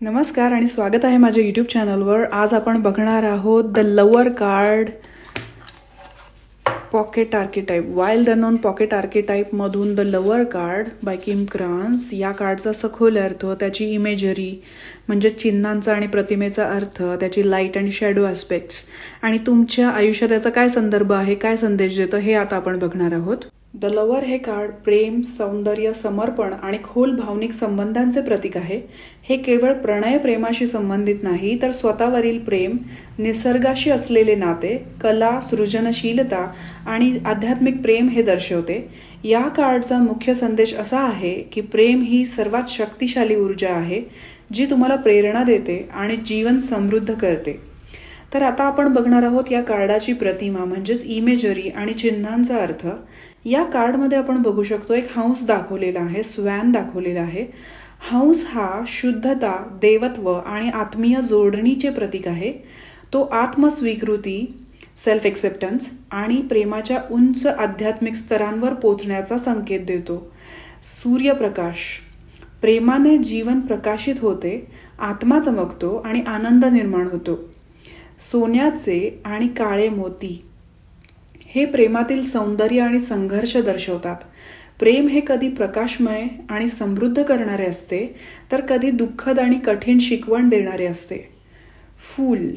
नमस्कार आणि स्वागत आहे माझ्या यूट्यूब चॅनलवर आज आपण बघणार आहोत the lover card pocket archetype wild unknown pocket आर्किटाईपमधून the lover card by Kim Krans या कार्डचा सखोल अर्थ त्याची इमेजरी म्हणजे चिन्हांचा आणि प्रतिमेचा अर्थ त्याची लाइट आणि शॅडो ॲस्पेक्ट्स आणि तुमच्या आयुष्यात याचा काय संदर्भ आहे काय संदेश देतं हे आता आपण बघणार आहोत. द लवर हे कार्ड प्रेम सौंदर्य समर्पण आणि खोल भावनिक संबंधांचे प्रतीक आहे. हे केवळ प्रणय प्रेमाशी संबंधित नाही तर स्वतःवरील प्रेम निसर्गाशी असलेले नाते कला सृजनशीलता आणि आध्यात्मिक प्रेम हे दर्शवते. या कार्डचा मुख्य संदेश असा आहे की प्रेम ही सर्वात शक्तिशाली ऊर्जा आहे जी तुम्हाला प्रेरणा देते आणि जीवन समृद्ध करते. तर आता आपण बघणार आहोत या कार्डाची प्रतिमा म्हणजेच इमेजरी आणि चिन्हांचा अर्थ. या कार्डमध्ये आपण बघू शकतो एक हंस दाखवलेला आहे स्वॅन दाखवलेला आहे. हंस हा शुद्धता देवत्व आणि आत्मीय जोडणीचे प्रतीक आहे. तो आत्मस्वीकृती सेल्फ एक्सेप्टन्स आणि प्रेमाच्या उंच आध्यात्मिक स्तरांवर पोचण्याचा संकेत देतो. सूर्यप्रकाश प्रेमाने जीवन प्रकाशित होते आत्मा चमकतो आणि आनंद निर्माण होतो. सोन्याचे आणि काळे मोती. हे प्रेमातील सौंदर्य आणि संघर्ष दर्शवतात. प्रेम हे कधी प्रकाशमय आणि समृद्ध करणारे असते तर कधी दुःखद आणि कठीण शिकवण देणारे असते. फूल.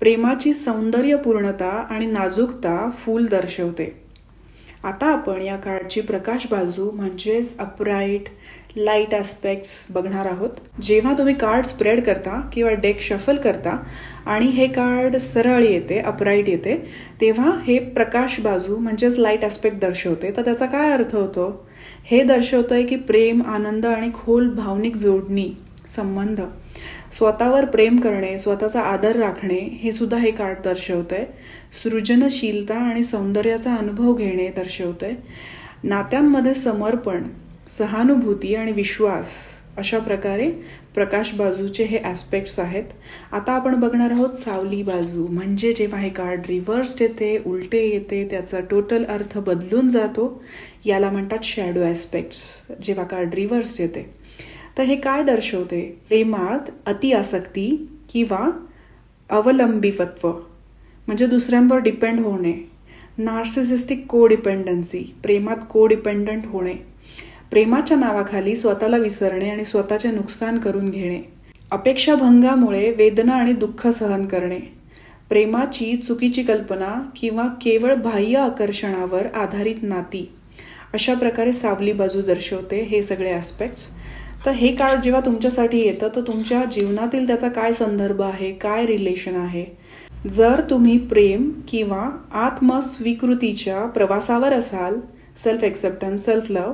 प्रेमाची सौंदर्यपूर्णता आणि नाजूकता फूल दर्शवते. आता आपण या कार्डची प्रकाश बाजू म्हणजेच अपराईट लाइट ॲस्पेक्ट्स बघणार आहोत. जेव्हा तुम्ही कार्ड स्प्रेड करता किंवा डेक शफल करता आणि हे कार्ड सरळ येते अपराईट येते तेव्हा हे प्रकाश बाजू म्हणजेच लाइट ॲस्पेक्ट दर्शवते. तर त्याचा काय अर्थ होतो? हे दर्शवतं आहे की प्रेम आनंद आणि खोल भावनिक जोडणी संबंध. स्वतःवर प्रेम करणे स्वतःचा आदर राखणे हे सुद्धा हे कार्ड दर्शवतंय. सृजनशीलता आणि सौंदर्याचा अनुभव घेणे दर्शवतंय. नात्यांमध्ये समर्पण सहानुभूती आणि विश्वास अशा प्रकारे प्रकाश बाजूचे हे ॲस्पेक्ट्स आहेत. आता आपण बघणार आहोत सावली बाजू. म्हणजे जेव्हा हे कार्ड रिव्हर्स्ड येते उलटे येते त्याचा टोटल अर्थ बदलून जातो. याला म्हणतात शॅडो ॲस्पेक्ट्स जेव्हा कार्ड रिव्हर्स येते. तर हे काय दर्शवते? प्रेमात अति आसक्ती किंवा अवलंबित्व म्हणजे दुसऱ्यांवर डिपेंड होणे. नार्सिसिस्टिक को डिपेंडन्सी प्रेमात को डिपेंडंट होणे. प्रेमाच्या नावाखाली स्वतःला विसरणे आणि स्वतःचे नुकसान करून घेणे. अपेक्षाभंगामुळे वेदना आणि दुःख सहन करणे. प्रेमाची चुकीची कल्पना किंवा केवळ बाह्य आकर्षणावर आधारित नाती. अशा प्रकारे सावली बाजू दर्शवते हे सगळे ॲस्पेक्ट्स तर हे कार्ड जेव्हा तुमच्यासाठी येतं तर तुमच्या जीवनातील त्याचा काय संदर्भ आहे? काय रिलेशन आहे? जर तुम्ही प्रेम किंवा आत्मस्वीकृतीच्या प्रवासावर असाल सेल्फ एक्सेप्टन्स सेल्फ लव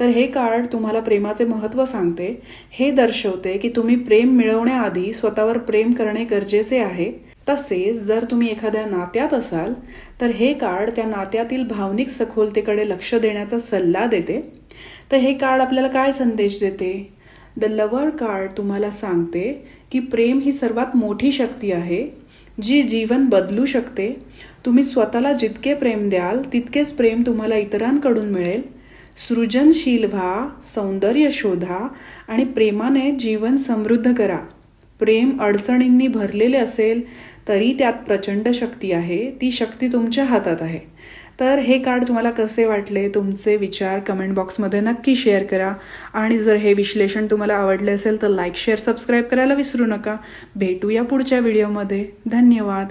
तर हे कार्ड तुम्हाला प्रेमाचे महत्त्व सांगते. हे दर्शवते की तुम्ही प्रेम मिळवण्याआधी स्वतःवर प्रेम करणे गरजेचे आहे. तसेच जर तुम्ही एखाद्या नात्यात असाल तर हे कार्ड त्या नात्यातील भावनिक सखोलतेकडे लक्ष देण्याचा सल्ला देते. तर हे कार्ड आपल्याला काय संदेश देते? द लवर कार्ड तुम्हाला सांगते की प्रेम ही सर्वात मोठी शक्ती आहे जी जीवन बदलू शकते. तुम्ही स्वतःला जितके प्रेम द्याल तितकेच प्रेम तुम्हाला इतरांकडून मिळेल. सृजनशील व्हा सौंदर्य शोधा आणि प्रेमाने जीवन समृद्ध करा. प्रेम अडचणींनी भरलेले असेल तरी त्यात प्रचंड शक्ती आहे. ती शक्ती तुमच्या हातात आहे. तर हे कार्ड तुम्हाला कसे वाटले? तुमचे विचार कमेंट बॉक्समध्ये नक्की शेअर करा. आणि जर हे विश्लेषण तुम्हाला आवडले असेल तर लाईक शेअर सबस्क्राईब करायला विसरू नका. भेटूया पुढच्या व्हिडिओमध्ये धन्यवाद.